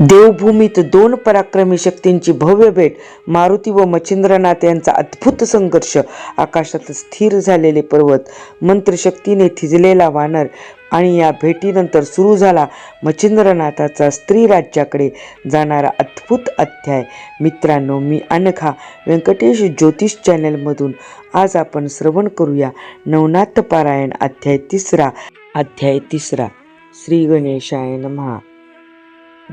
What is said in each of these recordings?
देवभूमीत दोन पराक्रमी शक्तींची भव्य भेट मारुती व मच्छिंद्रनाथ यांचा अद्भुत संघर्ष. आकाशात स्थिर झालेले पर्वत मंत्रशक्तीने थिजलेला वानर आणि या भेटीनंतर सुरू झाला मच्छिंद्रनाथाचा स्त्री राज्याकडे जाणारा अद्भुत अध्याय. मित्रांनो मी अनखा व्यंकटेश ज्योतिष चॅनलमधून आज आपण श्रवण करूया नवनाथ पारायण अध्याय तिसरा. अध्याय तिसरा. श्री गणेशाय नमहा.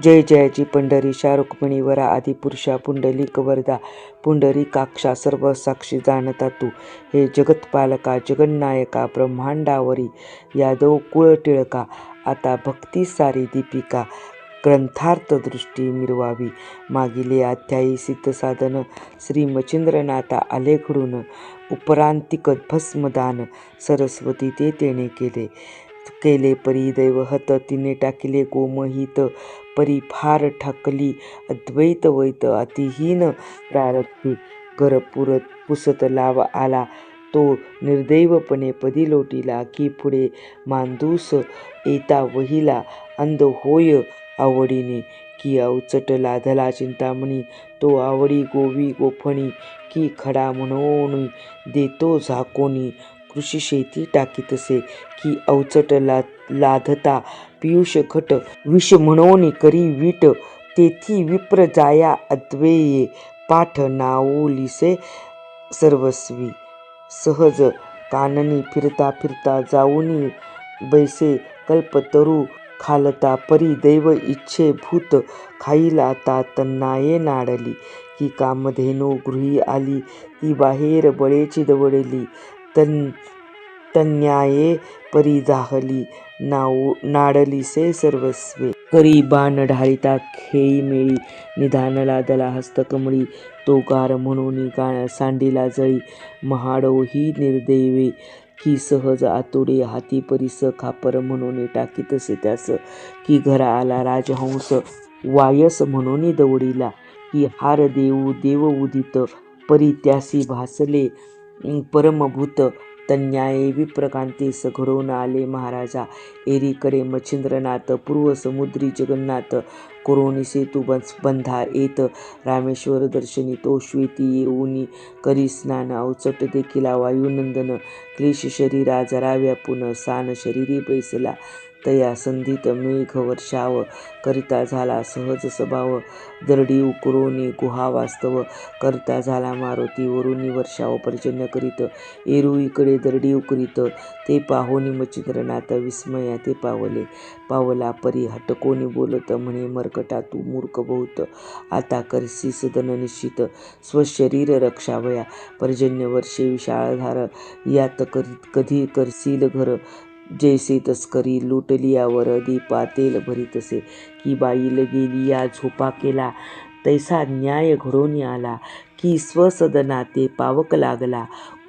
जय जयाची पंढरी रुक्मिणीवरा आदिपुरुषा पुंडलिक वरदा पुंडरी काक्षा सर्व साक्षी जाणता तू हे जगतपालका जगन्नायका ब्रह्मांडावरी यादव कुळ टिळका आता भक्ती सारी दीपिका ग्रंथार्थ दृष्टी मिरवावी. मागिले अध्यायी सिद्ध साधन श्री मच्छिंद्रनाथा आले घडून उपरांतिक भस्मदान सरस्वती ते तेने केले. केले परी दैवहत तिने टाकिले गोमहित परी फार ठाकली. अद्वैत वैत अतिहीन प्रारब्धी. घर पुरत पुसत लाव आला. तो निर्दैवपणे पदी लोटीला की पुढे मांदूस येता वहिला. अंध होय आवडीने. की अवचट लाधला चिंतामणी. तो आवडी गोवी गोफणी. की खडा म्हणून देतो झाकोनी कृषी शेती टाकीतसे. की अवचट ला लाधता पियुष घट विष म्हणून करी वीट तेथी विप्र जाया अद्वेये. पाठ नावोलिसे सर्वस्वी सहज काननी फिरता फिरता जाऊनी बैसे कल्पतरू खालता परी दैव इच्छे भूत खाईल आता तन्नाये नाडली. की कामधेनू गृही आली ती बाहेर बळेची दवडली तन तन्याये परी जाहली. नाऊ नाडलीसे सर्वस्वे. करी बाण ढाळिता खेळी मेळी निधानला दला हस्तकमळी तो गार म्हणून गा सांडीला जळी. महाडो ही निर्दैवे की सहज आतोडे हाती परिस खापर म्हणून टाकीतसे त्यास की घरा आला राजहंस वायस म्हणून दवडीला की हार देऊ देव उदित परी त्यासी भासले परमभूत तन्याये विप्रकांतीस घडवून आले महाराजा. एरीकडे मच्छिंद्रनाथ पूर्व समुद्री जगन्नाथ कोरोनी सेतू बंस बंधा येत. रामेश्वर दर्शनी तो श्वेती येऊनी करी स्नान अवचट देखिला वायुनंदन क्लेश शरीरा जरा व्यापून सान शरीरी बैसला. तया संधीत मेघ वर्षाव करिता झाला सहज स्वभाव. दरडी उकरोनी गुहा वास्तव. करता झाला मारुती वरुणी वर्षाव पर्जन्य करीत. एरू इकडे दरडी उकरीत. ते पाहोनी मच्छिंद्रनाथ विस्मया ते पावले. पावला परी हटकोनी बोलत म्हणे मरकटा तू मूर्ख बहुत आता करसी सदन निश्चित. स्वशरीर रक्षावया पर्जन्य वर्षे विशाळधार. यात करीत कधी करसील घर. जैसे तस्करी लुटलियावर दीपा तेल भरीतसे की बाईल गेली या झोपा केला तैसा न्याय घडून आला की स्वसदना ते पावक लागला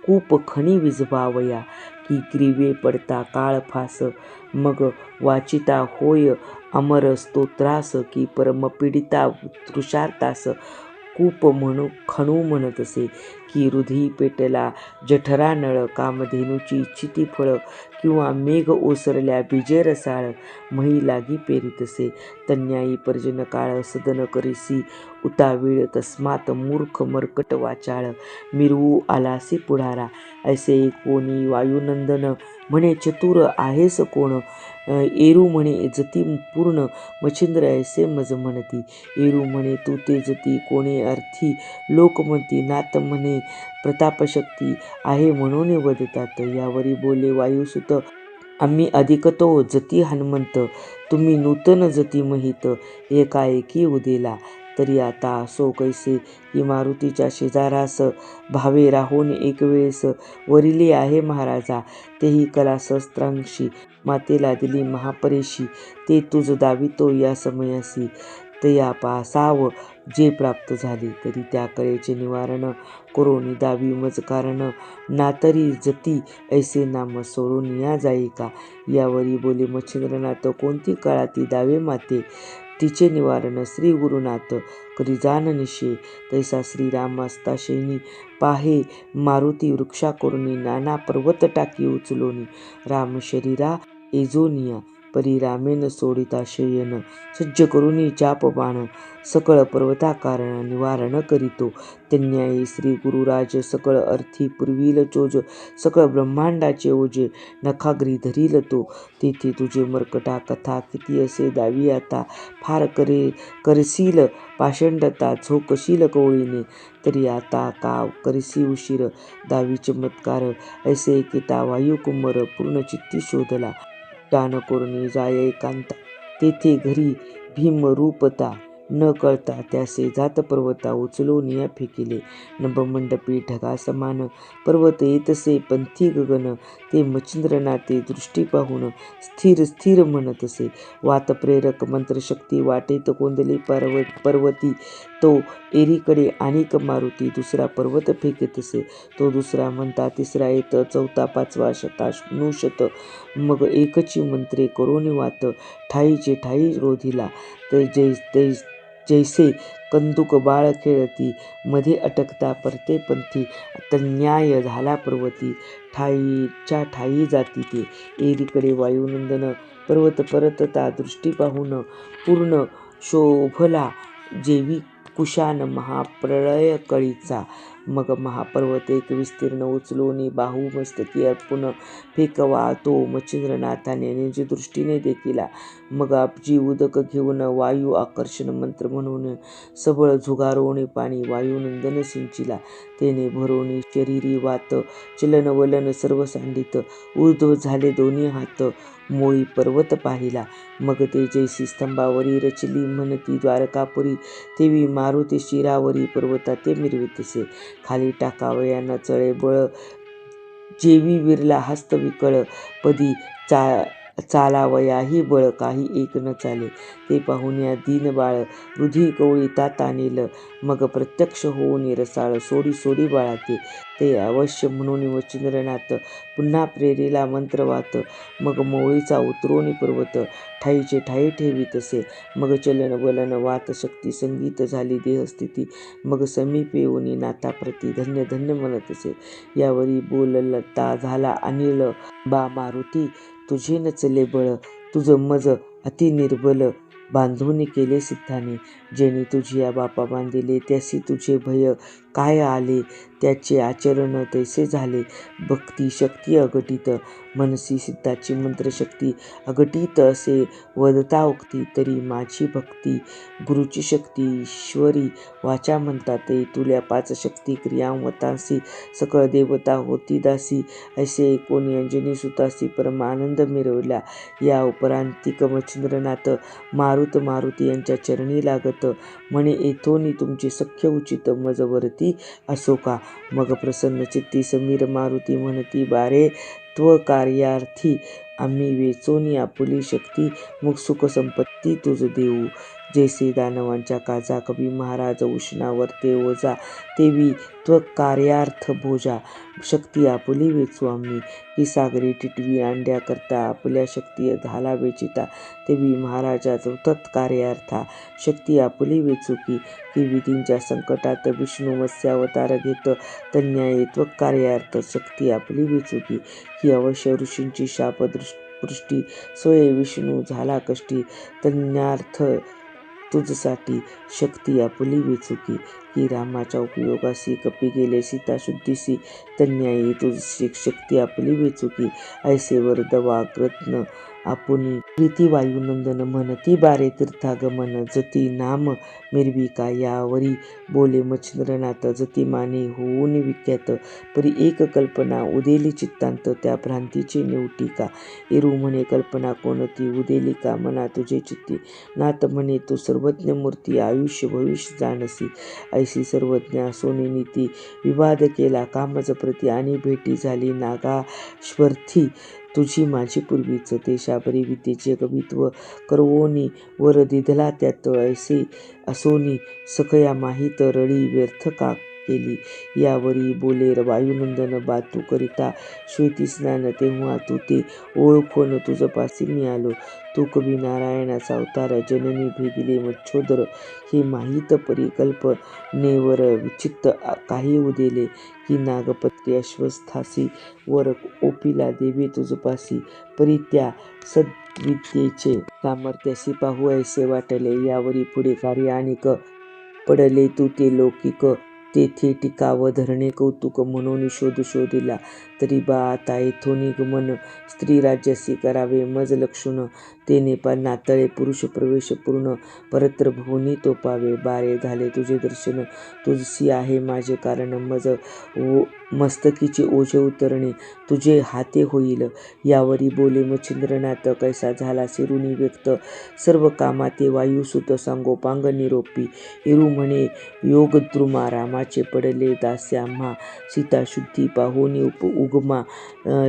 कूप खणी विजवावया की ग्रीवे पडता काळ फास मग वाचिता होय अमर स्तोत्रास की परमपीडिता तृषार्तास कूप म्हणू खणू म्हणतसे की हृदयी पेटला जठरा नळ कामधेनूची इच्छिती फळं किंवा मेघ ओसरल्या विजय रसाळ मही लागी पेरितसे तन्यायी पर्जन काळ सदन करीसी उतावीळ तस्मात मूर्ख मर्कट वाचाळ. मिरवू आलासी पुढारा ऐसे कोणी वायुनंदन म्हणे चतुर आहेस कोण? एरू म्हणे जती पूर्ण मच्छिंद्र ऐसे मज म्हणती. एरू म्हणे तू ते जती कोणी अर्थी? लोक म्हणती नात म्हणे प्रतापशक्ती आहे म्हणून वदतात. यावरी बोले वायुसुत आम्ही अधिकतो जती हनुमंत. तुम्ही नूतन जती महित. एकाएकी उदेला. तरी आता असो कैसे की मारुतीच्या शेजारास भावे राहून एक वेळेस वरिले आहे महाराजा. तेही कला शस्त्रांशी मातेला दिली महापरेशी. ते तुझ दावितो या समयासी तया पासाव जे प्राप्त झाले तरी त्या कलेचे निवारण करून दावी मज कारण नातरी जती ऐसे नाम सोडून या जाई का? यावरी बोले मच्छिंद्रनाथ कोणती काळा ती दावे माते? तिचे निवारण श्री गुरुनाथ करी जाननिशे तैसा श्रीरामास्ता शैनी पाहे मारुती वृक्षा करुणी नाना पर्वत टाकी उचलोनी. राम शरीरा एजोनिया. परी रामेन सोडिता शयन सज्ज करून चापबाण सकळ पर्वताकारण निवारण करीतो. तन्यायी श्री गुरुराज सकळ अर्थी पुरविल चोज सकळ ब्रह्मांडाचे ओजे नखाग्री धरील तो. तेथे तुझे मर्कटा कथा किती असे दावी आता? फार करे करशील पाषंडता झोकशील कवळीने. तरी आता का करसी उशीर दावी चमत्कार ऐसे किता वायुकुंभर पूर्ण चित्ती शोधला. दानकोरणी जाय एकांता. तेथे घरी भीमरूपता न कळता त्यासे जात पर्वता उचलून या फेकिले. नभमंडपी ढगा समान पर्वत येतसे पंथी गगन ते मच्छिंद्रनाते दृष्टी पाहून स्थिर स्थिर म्हणतसे. वातप्रेरक मंत्रशक्ती वाटेत कोंदली पर्व पर्वती तो एरीकडे अनेक मारुती दुसरा पर्वत फेकत असे तो दुसरा म्हणता तिसरा येत चौथा पाचवा शतानुशत मग एकची मंत्रे करोनी वात ठाईचे ठाई रोधीला. ते जै ते जैसे कंदुक बाळ खेळती मध्ये अटकता परते पंथी. तन्याय झाला पर्वती ठाईच्या ठाई जाती ते. एरीकडे वायुनंदन पर्वत परतता दृष्टी पाहून पूर्ण शोभला जेवी कुशान महाप्रळय कळीचा. मग महापर्वत एक विस्तीर्ण उचलून बाहू मस्तकी अर्पून फेकवा तो मच्छिंद्रनाथाने. निजदृष्टीने देखिला मग आपजी उदक घेऊन वायू आकर्षण मंत्र म्हणून सबळ झुगारोणी पाणी वायुनंदन सिंचिला. तेने भरोणी शरीरी वात चलन वलन सर्व सांडित. ऊर्ध्व झाले दोन्ही हात मोळी पर्वत पाहिला. मग ते जैसी स्तंभावरी रचली म्हणती द्वारकापुरी. तेवी मारुती शिरावरी पर्वता ते मिरवितसे. खाली टाकावयांना चळे बळ. जेवी विरला हस्त विकळ. पदी चा चालावयाही बळ काही एक न चाले. ते पाहून या दीन बाळ हृदय कवळी ताता नेलं मग प्रत्यक्ष होऊन रसाळ सोडी सोडी बाळाते ते ते अवश्य म्हणून वचिंद्रनाथ पुन्हा प्रेरीला मंत्र मंत्रवात मग मोळीचा उतरोनी पर्वत ठाईचे ठाई ठेवी तसे मग चलन वलन वात शक्ती संगीत झाली देहस्थिती मग समीप येऊनी नाथाप्रती धन्य धन्य म्हणत असे. यावरी बोललता झाला अनिल बा मारुती तुझे नचले बळ तुझं मज अति निर्बल बांधून केले सिद्धाने. जेणे तुझी या बापा बांधिले त्यासी तुझे भय काय आले? त्याचे आचरण तैसे झाले. भक्ती शक्ती अघटित. मनसी सिद्धाची मंत्रशक्ती अघटित असे वदता उक्ती. तरी माझी भक्ती गुरुची शक्ती ईश्वरी वाचा म्हणतात तुल्या पाच शक्ती क्रियावतासी सकळ देवता होती दासी. ऐसे कोणी अंजनी सुतासी परमानंद मिरवला. या उपरांतिक मच्छिंद्रनाथ मारुत मारुती यांच्या चरणी लागत. म्हणे येथोनी तुमचे सख्य उचित मजवरती असो का? मग प्रसन्न चित्ती समीर मारुती म्हणती बारे त्व कार्यार्थी आम्ही वेचोनी आपुली शक्ती मग सुख संपत्ती तुझ देऊ. जैसे दानवांच्या काजा कवी महाराज उष्णावर ते ओजा तेवी त्व कार्यार्थ भोजा. शक्ती आपुली वेचू आम्ही. ही सागरी टिटवी अंड्या करता आपल्या शक्ती घाला वेचिता. तेवी महाराजा चौथत कार्यार्था शक्ती आपुली वेचू की की विधींच्या संकटात विष्णू मत्स्यावतार घेत तन्याय त्व कार्यार्थ शक्ती आपली वेचू की ही अवश्य ऋषींची शाप पृष्टी सोय विष्णू झाला कष्टी. तन्यार्थ तुझसाठी शक्ती आपुली वेचुकी की रामाच्या उपयोगासी कपी गेले सीता शुद्धीसी तन्यायी तुझशी शक्ती आपली वेचुकी ऐसे वरदवा रत्न आपुनी प्रीती वायुनंदन म्हणती बारे तीर्थागमन जती नाम मिरविका यावरी बोले मच्छिंद्रनाथ जती माने होऊन विख्यात परी एक कल्पना उदेली चित्तांत त्या भ्रांतीची निवटिका इरू म्हणे कल्पना कोणती उदेली का मना तुझे चित्ती? नाथ म्हणे तू सर्वज्ञ मूर्ती आयुष्य भविष्य जाणसी ऐसी सर्वज्ञ सोनी नीती विवाद केला कामज प्रती आणि भेटी झाली नागाश्वर्थी तुझी माझी पूर्वीच देशाबरी विद्येचे कवित्व करवोनी वर दिधला त्यात ऐसे असोनी सकया माहीत रळी व्यर्थ का केली. यावरी बोले वायुनंदन बा तू करिता श्वेती स्नान तेव्हा तू ते ओळखोन तुझपासी मी आलो तू कवी नारायणाचा अवतार जननी भेदिले मच्छोदर. हे माहीत परिकल्प नेवर विचित्त काही उदेले की नागपत्री अश्वस्थासी वर ओपिला देवी तुझपासी परित्या सद्विद्येचे सामर्थ्यासी पाहू ऐसे वाटले. यावरी पुढे कार्य आणिक पडले तू ते लौकिक तेथे टिकाव धरणे कौतुक म्हणून शोध शोधिला. तरी बा आता येथून गमन स्त्री राज्यासी करावे मज लक्षुण. ते नेपाळ नातळे पुरुष प्रवेश पूर्ण. परत्र भुवनी तोपावे बारे झाले तुझे दर्शन. तुझसी आहे माझे कारण मज ओ मस्तकीचे ओझे उतरणे. तुझे हाते होईल. यावरी बोले मच्छिंद्रनाथ कैसा झाला सिरुनी व्यक्त. सर्व कामाते वायुसुत सांगोपांग निरोपी इरू म्हणे योगद्रुमा रामाचे पडले दास्या सीता शुद्धी पाहुनी उप उगमा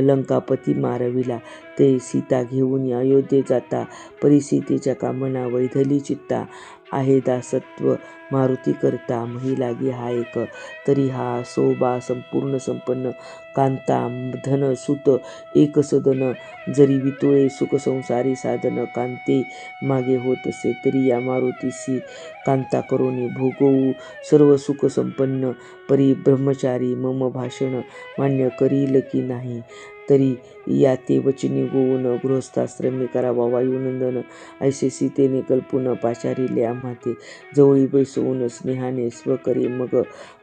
लंकापती मारविला. ते सीता घेऊन अयोध्ये जाता. परिस्थितीच्या कामना वैधली चित्ता. आहे दासत्व. मारुती करता महिलागी हा एक. तरी हा सोबा संपूर्ण संपन्न. कांता धन सुत एक सदन. जरी वितुळे सुखसंसारी साधन. कांते मागे होत असे तरी या मारुतीसी कांता करोनी भोगवू सर्व सुख संपन्न. परी ब्रह्मचारी मम भाषण मान्य करील की नाही? तरी या ते वचनी गोवून गृहस्थाश्रमे करावा. वायुनंदन ऐसे सीतेने कल्पून पाचारिले आम्हाते. जवळी बैसवून स्नेहाने स्वकरे मग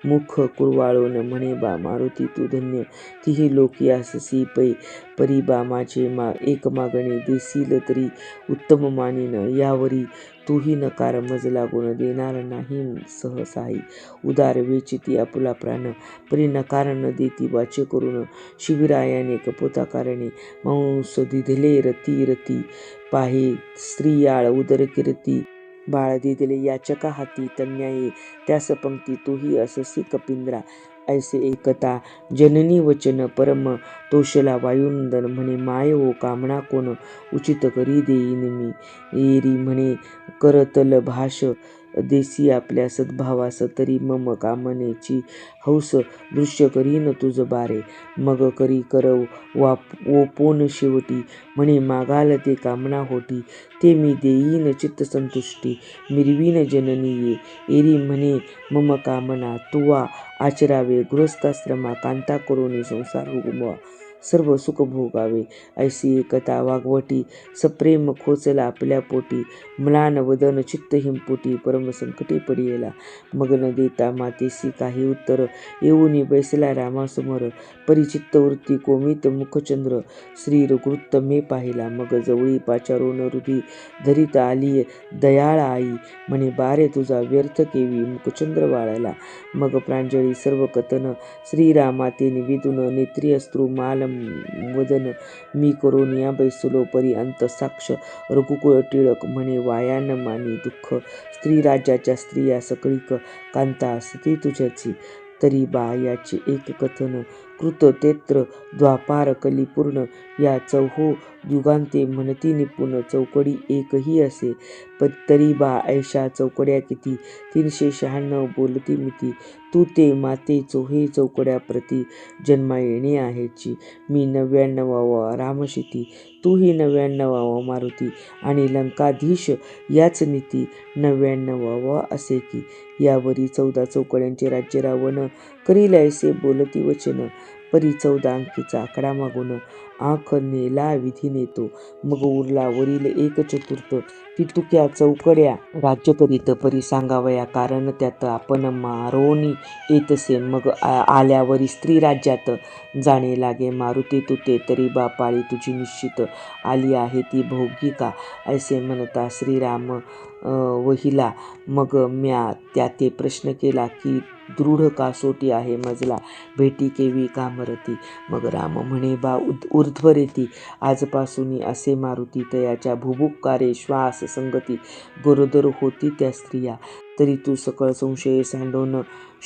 मुख कुरवाळून म्हणे बा मारुती तू धन्य. तीही लोक याससी पै परी बा माझे मा एक मागणे देशील तरी उत्तम मानिन. यावरी तूही नकार मज लागून देणार नाही सहसाही उदार वेचिती आपुला प्राण. परी नकार न देती वाचे करून शिबिरायाने कपोता कारणे मांस दिधले रती रती. पाहे स्त्रियाळ उदर कीर्ती. बाळ दिदले याचका हाती तन्याये. त्यास पंक्ती तूही अससी कपिंद्रा. ऐसे एकता जननी वचन परम तोषला वायुनंदन म्हणे माय हो कामना कोण उचित करी देईन मी? एरी म्हणे करतल भाष देसी आपल्या सद्भावास तरी मम कामनेची हौस दृश्य करीन तुझ बारे. मग करी करव वा ओपोन शेवटी. म्हणे मागाल ते कामना होती ते मी देईन चित्तसंतुष्टी मिरवीन जननी ये एरी म्हणे मम कामना तुवा आचरावे गृहस्थाश्रमा कांता करोने संसार उगमवा सर्व सुख भोगावे ऐसी एकता वागवटी सप्रेम खोचला आपल्या पोटी. म्लान वदन चित्त हिंपुटी परम संकटी पडियला. मग न देता मातेसी काही उत्तर येऊनी बैसला रामासमोर. परिचित्त वृत्ती कोमित मुखचंद्र. श्री रघुत्त मे पाहिला मग जवळी पाचारून हृदी धरीत आली दयाळ आई. म्हणे बारे तुझा व्यर्थ केवी मुखचंद्र वाळला मग प्रांजळी सर्व कथन श्रीरामाते निवेदून नेत्री अस्त्रु माल वदन मी करून बैसलो परी अंत साक्ष रघुकुळ टिळक म्हणे वाया न मानी दुःख स्त्री राज्याच्या स्त्रिया सकळीक कांता असती तुझ्याची तरी बा याचे एक कथन कृत तेत्र द्वापार कलिपूर्ण या चौहो युगांते म्हणती निपुण चौकडी एकही असे. पण तरी बा ऐशा चौकड्या किती? तीनशे शहाण्णव बोलती मिती. तू ते माते चोहे चौकड्या प्रती जन्मा येणे आहेची. मी नव्याण्णवावा रामशिती. तूही नव्याण्णवावा मारुती. आणि लंकाधीश याच नीती. नव्याण्णवावा असे की? यावरी चौदा चौकड्यांचे राज्य रावण करील ऐसे बोलती वचन. परी चौदा अंकीचा आकडा मागून आख नेला विधी नेतो मग उरला वरील एक चतुर्थ. पितुक्या चौकड्या. राज्य करीत परी सांगावया कारण त्यात आपण मारोनी येतसे. मग आ- आल्यावरी स्त्री राज्यात जाणे लागे. मारुती तुते तरी बापाळी तुझी निश्चित आली आहे ती भोगिका. ऐसे म्हणता श्रीराम वहिला. मग म्या त्या ते प्रश्न केला की दृढ कासोटी आहे मजला? भेटी केवी कामरती मग राम म्हणे बा उद ऊर्ध्वरेती. आजपासून असे मारुती तयाच्या भुभुक्कारे श्वास संगती. गरोदर होती त्या स्त्रिया. तरी तू सकळ संशय सांडवणं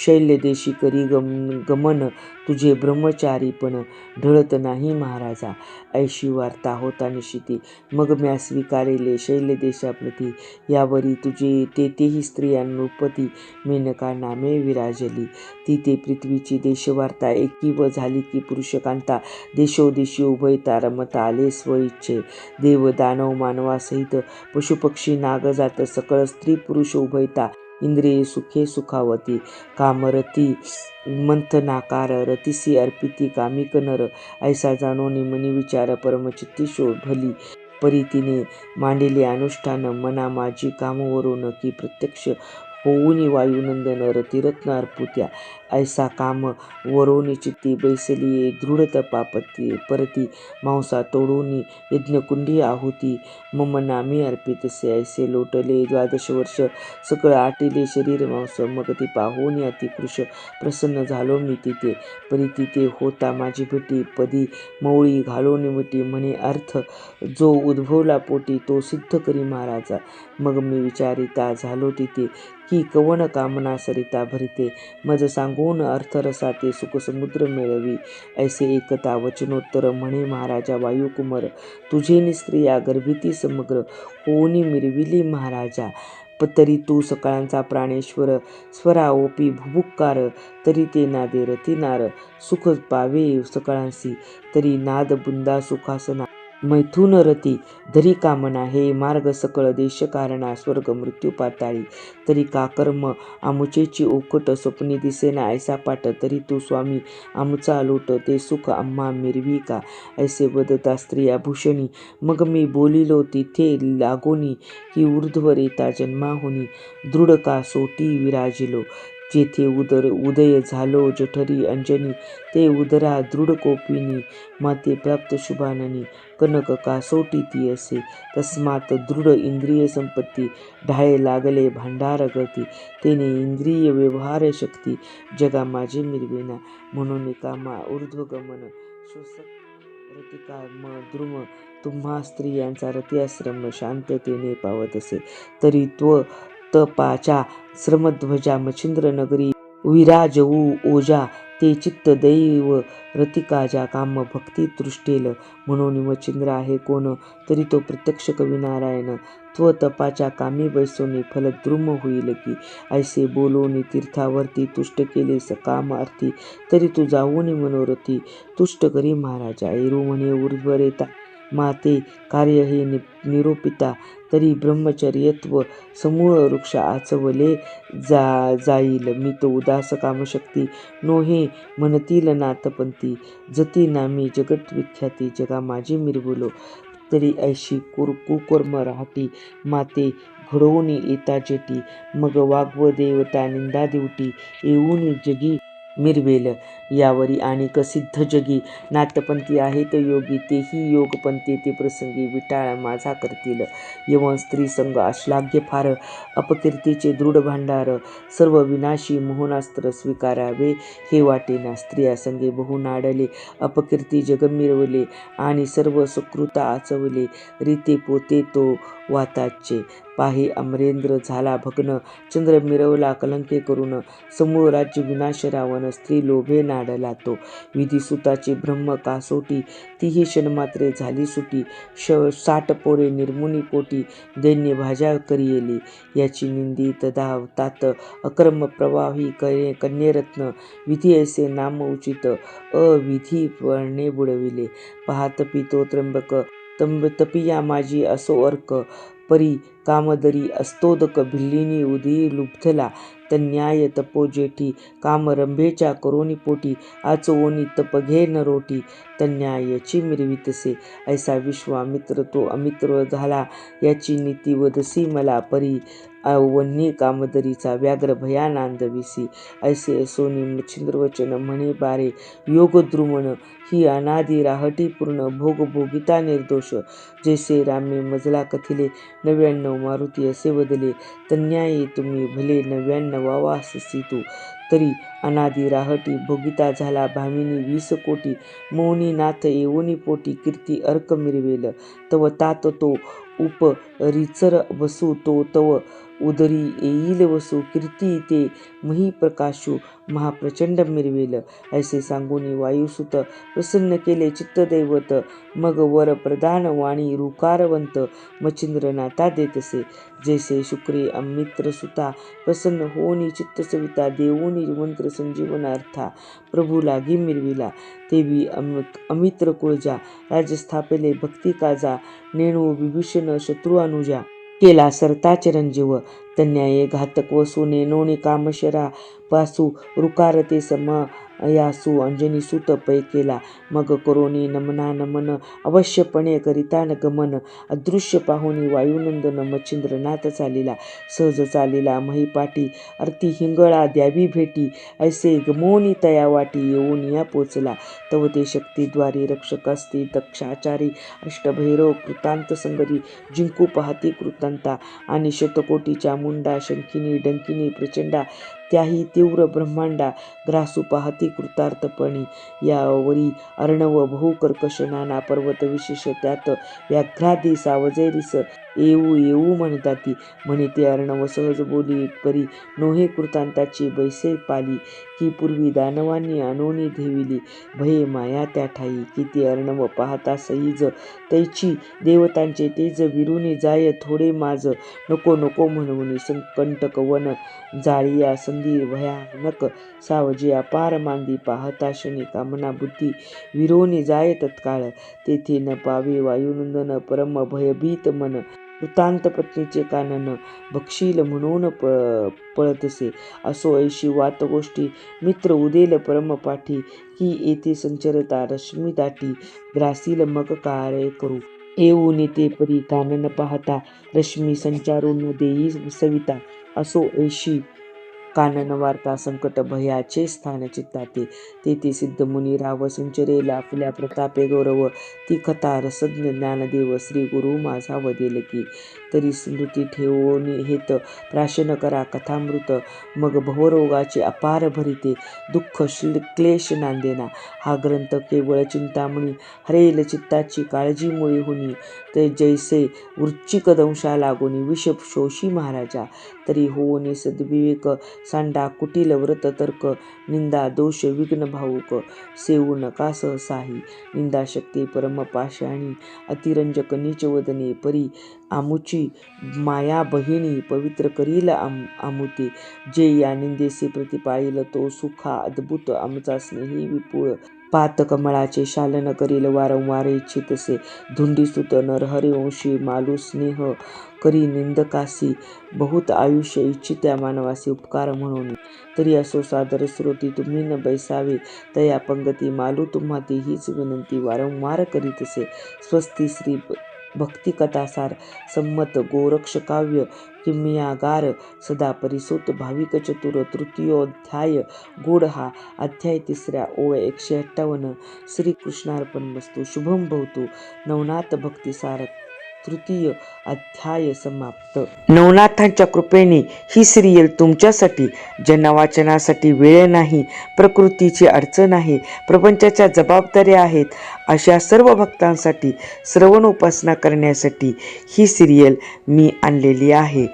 शैल्य देशी करी गम गमन. तुझे ब्रह्मचारीपण ढळत नाही महाराजा. ऐशी वार्ता होता निशिती मग म्या स्वीकारेले शैल्यदेशाप्रती यावरी तुझे तेथेही स्त्रियांपती मेनका नामे विराजली. ती ते पृथ्वीची देशवार्ता. एकी व झाली की पुरुषकांता. देशोदेशी उभयता रमता आले स्वइच्छे. देव दानव मानवासहित पशुपक्षी नागजात सकळ स्त्री पुरुष उभयता. इंद्रिये सुखे सुखावती कामरती मंथनाकार रतिसी अर्पिती कामिक नर ऐसा जाणोनी मनी विचार परमचित्ती शोभली परीतीने मांडिले अनुष्ठान मना माझी कामवरून की प्रत्यक्ष होऊनी वायुनंदन रतिरत्न अर्पुत्या ऐसा काम वरोनी चित्ती बैसली दृढ तपापती. परती मांसा तोडूनी यज्ञकुंडी आहुती. मम नामी अर्पितसे ऐसे लोटले द्वादश वर्ष. सकळ आटिले शरीर मांस मग ती पाहून अतिकृष. प्रसन्न झालो मी तिथे. परी तिथे होता माझी भेटी. पदी मौळी घालून मिटी. म्हणे अर्थ जो उद्भवला पोटी तो सिद्ध करी महाराजा. मग मी विचारिता झालो तिथे की कवन कामना सरिता भरिते. मज गुण अर्थरसाते सुखसमुद्र मिळवी. ऐसे एकता वचनोत्तर म्हणे महाराजा वायुकुमार. तुझे निस्त्रिया गर्भिती समग्र. कोणी मिरविली महाराजा? प तरी तू सकाळांचा प्राणेश्वर. स्वरा ओपी भुभुक्कार. तरी ते नादे रतिनार. सुख पावे सकाळांसी तरी नाद बुंदा सुखासना मैथुन रती धरी कामना हे मार्ग सकळ देश कारणा स्वर्ग मृत्यू पाताळी. तरी का कर्म आमुचेची ओकट स्वप्नी दिसेना ऐसा पाट तरी तू स्वामी आमचा लोट ते सुख आम्हा मिरवी का? ऐसे वदता स्त्रिया भूषणी मग मी बोलिलो तिथे लागोनी की ऊर्ध्वर येता जन्माहुनी दृढ का सोटी विराजिलो जेथे उदर उदय झालो जठरी अंजनी ते उदरा दृढ कोपिनी माते प्राप्त शुभाननी कनक कासोटी ती असे. तस्मात दृढ इंद्रिय संपत्ती ढाळे लागले भांडार गती तेने इंद्रिय व्यवहार शक्ती. जगा माझे मिरविना म्हणून कामा ऊर्ध्वगमन शोषक रतिका म द्रुम तुम्हा स्त्रियांचा रतिआश्रम शांततेने पावत असे. तरी त्व तपाच्या श्रमध्वजा मच्छिंद्र नगरी विराजवू ओजा ते चित्त दैव रतिकाजा काम भक्ती तृष्टेल म्हणून मच्छिंद्र आहे कोण तरी तो प्रत्यक्ष कवी नारायण. त्व तपाच्या कामी बैसोनी फलद्रुम होईल की. ऐसे बोलोनी तीर्थावरती तुष्ट केले सकाम अर्थी तरी तू जाऊनी मनोरथी तुष्ट करी महाराजा. ऐरू म्हणे उर्वरेता. येता माते कार्य हे नि निरूपिता तरी ब्रह्मचर्यत्व समूळ वृक्ष आचवले जा जाईल. मी तो उदास कामशक्ती नोहे म्हणतील नाथपंती जती नामी जगत विख्याती जगा माझी मिरवलो. तरी ऐशी कुर कुकर्म राहती माते घडवून येता जेटी. मग वाग्व देवता निंदा देवटी येऊन जगी मिरवेल. यावरी आणि सिद्ध जगी नाथपंथी आहेत योगी. तेही योगपंथी ते प्रसंगी विटाळ माझा करतील. यवन स्त्री संग अश्लाघ्य फार अपकीर्तीचे दृढ भांडार. सर्व विनाशी मोहनास्त्र स्वीकारावे. हे वाटेना स्त्रिया संगे बहु नाडले. अपकीर्ती जग मिरवले आणि सर्व सुकृता आचवले. रीते पोते तो वाताचे. पाही अमरेंद्र झाला भग्न. चंद्र मिरवला कलंके करून. समूळ राज्य विनाश रावण. स्त्री लोभे नाडला तो. विधिसुताची ब्रह्म कासोटी तीही क्षणमात्रे झाली सुटी. श साठ पोरे निर्मुनी पोटी दैन्य भाज्या करियेली याची निंदी तदा तात अक्रम प्रवाही करे कन्यरत्न विधी ऐसे नाम उचित अविधी पळणे बुडविले. पाहत पितो त्र्यंबक तंब तपिया माझी असो अर्क परी कामदरी अस्तोदक भिल्लीनी उदयी लुब्धला तन्याय तपो जेठी कामरंभेच्या करोनी पोटी आचवोनी तप घे न रोटी तन्यायची मिरवितसे ऐसा विश्वामित्र तो अमित्र झाला याची नीती वदसी मला परी वन्नी कामदरीचा व्याघ्र भयानांदविसी ऐसे सोनी मच्छिंद्रवचन म्हणे बारे. योगद्रुमण ही अनादी राहटी पूर्ण भोग भोगिता निर्दोष. जैसे रामे मजला कथिले नव्याण्णव मारुती असे बदले. तन्याये तुम्ही भले नव्याण्णवावासी तू तरी अनादी राहटी भोगिता झाला भामिनी वीस कोटी. मौनी नाथ येवोनी पोटी कीर्ती अर्क मिरवेल. तव तात तो उप रिचर बसू तो तव उदरी येईल वसू कीर्ती ते मही प्रकाशू महाप्रचंड मिरवेल. ऐसे सांगून वायुसुत प्रसन्न केले चित्तदैवत. मग वर प्रदान वाणी रुकारवंत मच्छिंद्रनाथा देतसे. जैसे शुक्रे अमित्र सुता प्रसन्न होनी चित्त सविता देवोनी मंत्र संजीवनार्था प्रभू लागी मिरविला. तेवी अमित अमित्र कुळजा राजस्थापले भक्ती काजा नेणू विभीषण शत्रू अनुजा केला सरता चिरंजीव. तन्याये घातक वसू नेनोनी कामशरा पासू रुकारते सम यासू अंजनी सुत पै केला. मग करोनी नमना नमन अवश्यपणे करिता न गमन. अदृश्य पाहुनी वायुनंदन मच्छिंद्रनाथ चालिला. सहज चालिला महिपाटी अर्थी हिंगळा द्यावी भेटी. ऐसे गमोनी तया वाटी येऊन या पोचला. तव ते शक्तीद्वारी रक्षक असती दक्षाचारी अष्टभैरव कृतांत संगरी जिंकू पाहती कृतांता आणि शतकोटीच्या मुंडा शंखिनी डंकिनी प्रचंडा त्याही तीव्र ब्रह्मांडा ग्रासू पाहती कृतार्थपणी. यावरी अर्णव बहुकर्कश नाना पर्वत विशेष त्यात व्याघ्रादी सावजेरीस येऊ येऊ म्हणताती म्हणे ते अर्णव सहज बोली परी नोहे कृतांताची बैसे पाली की पूर्वी दानवांनी अनोनी धेविली भये माया त्या ठाई किती अर्णव पाहता सईज तैची देवतांचे तेज विरुनी जाय थोडे माज. नको नको म्हणून संकंटक वन जाळिया संधी भयानक. सावजी अपार मांदी पाहता शनी कामना बुद्धी विरोनी जाय तत्काळ. तेथे न पावे वायुनंदन परम भयभीत मन. वृतांत पत्नीचे कानन बक्षील म्हणून प पळतसे. असो ऐशी वात गोष्टी मित्र उदेल परमपाठी की येथे संचरता रश्मी दाटी ग्रासील मग कार्य करू. येऊन ते परी कानन पाहता रश्मी संचारून देई सविता. असो ऐशी कानन वार्ता संकट भयाचे स्थान चित्ताते. तेथे सिद्ध मुनी राव संचरेला आपल्या प्रतापे गौरव. ती कथा रसज्ञ ज्ञानदेव श्री गुरु माझा वदेल की तरी स्मृती ठेवून हेत प्राशन करा कथामृत. मग भवरोगाचे अपार भरिते दुःख क्लेश नांदेना. हा ग्रंथ केवळ चिंतामणी हरेल चित्ताची काळजीमुळे होणी. ते जैसे वृश्चिक दंशा लागोनी विष शोषी महाराजा. तरी होऊनी सद्विवेक सांडा कुटील व्रत तर्क निंदा दोष विघ्न भाऊक. सेवू नका सहसाही. निंदा शक्ती अतिरंजक नीच वदने परी आमुची माया बहिणी पवित्र करील आम आमुती. जे या प्रतिपाळील तो सुखा अद्भुत आमचा स्नेही विपुळ. पात कमळाचे शालन करील वारंवार इच्छितसे. धुंडीसुत नरहरिवंशी मालू स्नेह करी निंदकासी. बहुत आयुष्य इच्छित्या मानवासी उपकार म्हणून. तरी असो सादर श्रोती तुम्ही न बैसावे. तया पंगती मालू तुम्हा ती हीच विनंती वारंवार करीतसे. स्वस्ती श्री भक्तिकथासार संमत गोरक्षकाव्य काव्य सदा परिसुत भाविक चतुर तृतीयोध्याय गूढ हा अध्याय तिसऱ्या ओळ एकशे अठ्ठावन्न. श्रीकृष्णार्पण वस्तू शुभम भवतु. नवनाथ भक्तिसार तृतीय अध्याय समाप्त. नवनाथांच्या कृपेने ही सिरियल तुमच्यासाठी ज्यांना वाचनासाठी वेळ नाही प्रकृतीची अडचण आहे प्रपंचाच्या जबाबदाऱ्या आहेत अशा सर्व भक्तांसाठी श्रवण उपासना करण्यासाठी ही सिरियल मी आणलेली आहे.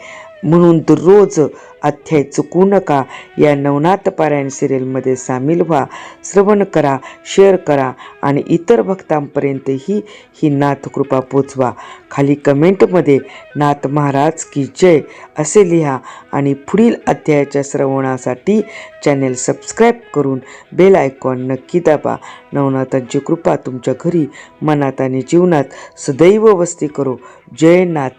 म्हणून दररोज अध्याय चुकू नका. या नवनाथ पारायण सिरियलमध्ये सामील व्हा. श्रवण करा शेअर करा आणि इतर भक्तांपर्यंतही ही नाथ कृपा पोचवा. खाली कमेंटमध्ये नाथ महाराज की जय असे लिहा आणि पुढील अध्यायाच्या श्रवणासाठी चॅनेल सबस्क्राईब करून बेल आयकॉन नक्की दाबा. नवनाथांची कृपा तुमच्या घरी मनात आणि जीवनात सदैव वस्ती करो. जय नाथ.